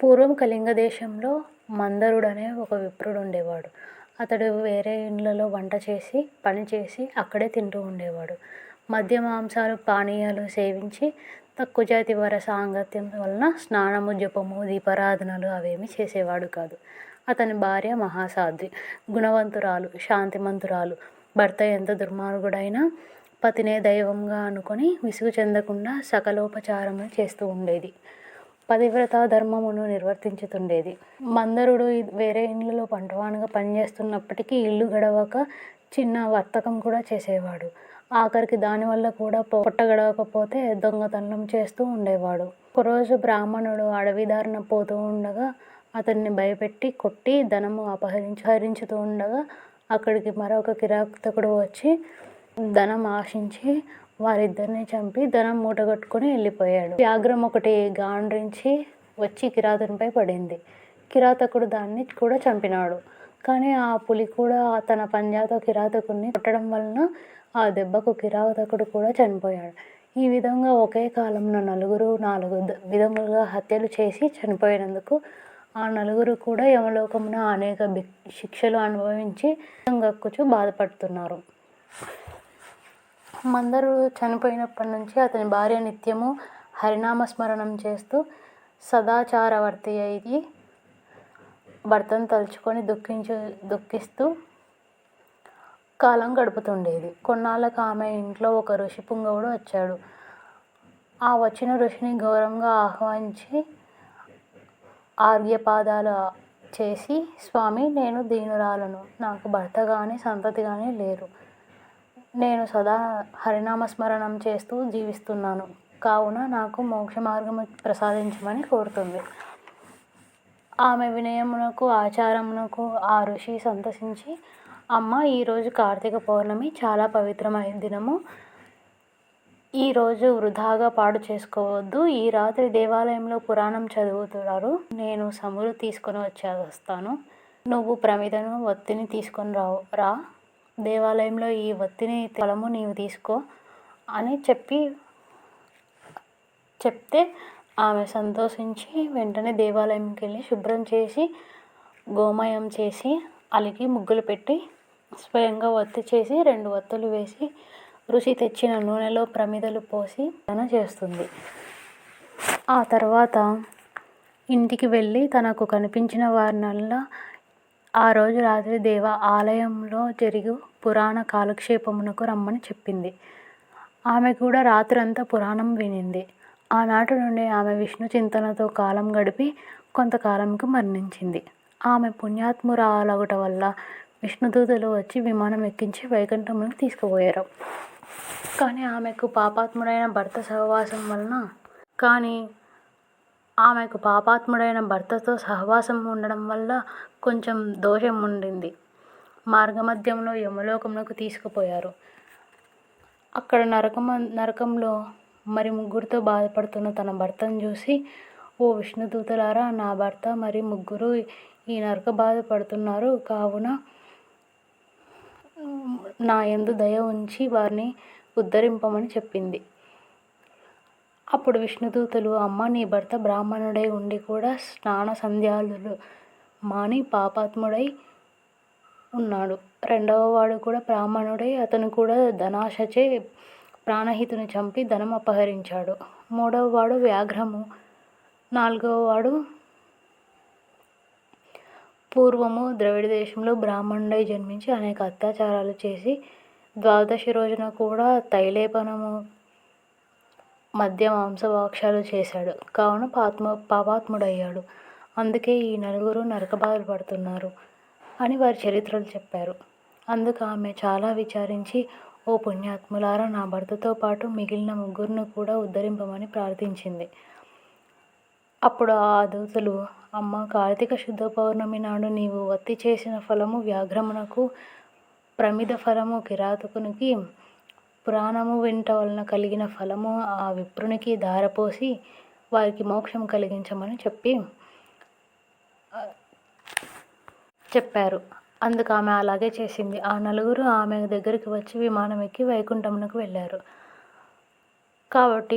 పూర్వం కళింగ దేశంలో మందరుడు అనే ఒక విప్రుడు ఉండేవాడు. అతడు వేరే ఇండ్లలో వంట చేసి పని చేసి అక్కడే తింటూ ఉండేవాడు. మద్య మాంసాలు పానీయాలు సేవించి తక్కువ జాతి వారి సాంగత్యం వలన స్నానము జపము దీపారాధనలు అవేమీ చేసేవాడు కాదు. అతని భార్య మహాసాధ్వి గుణవంతురాలు శాంతిమంతురాలు. భర్త ఎంత దుర్మార్గుడైనా పతినే దైవంగా అనుకొని విసుగు చెందకుండా సకలోపచారములు చేస్తూ ఉండేది. పతివ్రత ధర్మమును నిర్వర్తించుతుండేది. మందరుడు వేరే ఇళ్ళలో పంటవానిగా పనిచేస్తున్నప్పటికీ ఇల్లు గడవక చిన్న వర్తకం కూడా చేసేవాడు. ఆఖరికి దానివల్ల కూడా పొట్ట గడవకపోతే దొంగతనం చేస్తూ ఉండేవాడు. ఒకరోజు బ్రాహ్మణుడు అడవి దారిన పోతూ ఉండగా అతన్ని భయపెట్టి కొట్టి ధనము అపహరించి హరించుతూ ఉండగా అక్కడికి మరొక కిరాతకుడు వచ్చి ధనం ఆశించి వారిద్దరిని చంపి ధనం మూటగట్టుకొని వెళ్ళిపోయాడు. వ్యాఘ్రం ఒకటి గాండ్రించి వచ్చి కిరాతకునిపై పడింది. కిరాతకుడు దాన్ని కూడా చంపినాడు. కానీ ఆ పులి కూడా తన పంజాతో కిరాతకుడిని కొట్టడం వలన ఆ దెబ్బకు కిరాతకుడు కూడా చనిపోయాడు. ఈ విధంగా ఒకే కాలంలో నలుగురు నాలుగు విధములుగా హత్యలు చేసి చనిపోయినందుకు ఆ నలుగురు కూడా యమలోకమున అనేక శిక్షలు అనుభవించి గక్కుచు బాధపడుతున్నారు. మందరు చనిపోయినప్పటి నుంచి అతని భార్య నిత్యము హరినామస్మరణం చేస్తూ సదాచారవర్తి అయి భర్తను తలుచుకొని దుఃఖించు దుఃఖిస్తూ కాలం గడుపుతుండేది. కొన్నాళ్ళకు ఆమె ఇంట్లో ఒక ఋషి పుంగవుడు వచ్చాడు. ఆ వచ్చిన ఋషిని గౌరవంగా ఆహ్వానించి ఆర్యపాదాలు చేసి స్వామి నేను దీనురాలను. నాకు భర్త కానీ సంతతి కానీ లేరు. నేను సదా హరినామస్మరణం చేస్తూ జీవిస్తున్నాను. కావున నాకు మోక్ష మార్గము ప్రసాదించమని కోరుతుంది. ఆమె వినయమునకు ఆచారమునకు ఆ ఋషి సంతసించి అమ్మ ఈరోజు కార్తీక పౌర్ణమి చాలా పవిత్రమైన దినము. ఈరోజు వృధాగా పాడు చేసుకోవద్దు. ఈ రాత్రి దేవాలయంలో పురాణం చదువుతున్నారు. నేను సములు తీసుకొని వచ్చేస్తాను. నువ్వు ప్రమిదను ఒత్తిని తీసుకొని రావు. రా. దేవాలయంలో ఈ ఒత్తిని ఫలము నీవు తీసుకో అని చెప్పి చెప్తే ఆమె సంతోషించి వెంటనే దేవాలయంకి వెళ్ళి శుభ్రం చేసి గోమయం చేసి అలికి ముగ్గులు పెట్టి స్వయంగా వత్తి చేసి రెండు వత్తులు వేసి రుచి తెచ్చిన నూనెలో ప్రమిదలు పోసి తన చేస్తుంది. ఆ తర్వాత ఇంటికి వెళ్ళి తనకు కనిపించిన వారినల్లా ఆ రోజు రాత్రి దేవ ఆలయంలో జరిగు పురాణ కాలక్షేపమునకు రమ్మని చెప్పింది. ఆమె కూడా రాత్రంతా పురాణం వినింది. ఆనాటి నుండి ఆమె విష్ణు చింతనతో కాలం గడిపి కొంతకాలంకు మరణించింది. ఆమె పుణ్యాత్మురాలగుట వల్ల విష్ణుదూతలు వచ్చి విమానం ఎక్కించి వైకుంఠమునికి తీసుకుపోయారు. కానీ ఆమెకు పాపాత్ముడైన భర్త సహవాసం వలన కానీ ఆమెకు పాపాత్ముడైన భర్తతో సహవాసం ఉండడం వల్ల కొంచెం దోషం ఉండింది. మార్గమధ్యంలో యమలోకంలోకి తీసుకుపోయారు. అక్కడ నరకం నరకంలో మరి ముగ్గురితో బాధపడుతున్న తన భర్తను చూసి ఓ విష్ణుదూతలారా నా భర్త మరి ముగ్గురు ఈ నరక బాధపడుతున్నారు. కావున నా ఎందు దయ ఉంచి వారిని ఉద్ధరింపమని చెప్పింది. అప్పుడు విష్ణుదూతలు అమ్మ నీ భర్త బ్రాహ్మణుడై ఉండి కూడా స్నాన సంధ్యాలు మాని పాపాత్ముడై ఉన్నాడు. రెండవ వాడు కూడా బ్రాహ్మణుడై అతను కూడా ధనాశచే ప్రాణహితుని చంపి ధనం అపహరించాడు. మూడవ వాడు వ్యాఘ్రము. నాలుగవ వాడు పూర్వము. ద్రవిడ దేశంలో బ్రాహ్మణుడై జన్మించి అనేక అత్యాచారాలు చేసి ద్వాదశి రోజున కూడా తైలేపనము మధ్య మాంసభక్షాలు చేశాడు. కావున పాత్మ పాపాత్ముడయ్యాడు. అందుకే ఈ నలుగురు నరక బాధలు పడుతున్నారు అని వారి చరిత్రలు చెప్పారు. అందుకు ఆమె చాలా విచారించి ఓ పుణ్యాత్ములారా నా భర్తతో పాటు మిగిలిన ముగ్గురిని కూడా ఉద్ధరింపమని ప్రార్థించింది. అప్పుడు ఆ దూతలు అమ్మ కార్తీక శుద్ధ పౌర్ణమి నాడు నీవు వత్తి చేసిన ఫలము వ్యాఘ్రమునకు ప్రమిద ఫలము కిరాతకునికి పురాణము వెంట వలన కలిగిన ఫలము ఆ విప్రునికి ధారపోసి వారికి మోక్షం కలిగించమని చెప్పి చెప్పారు. అందుకు ఆమె అలాగే చేసింది. ఆ నలుగురు ఆమె దగ్గరికి వచ్చి విమానం ఎక్కి వైకుంఠమునకు వెళ్ళారు. కాబట్టి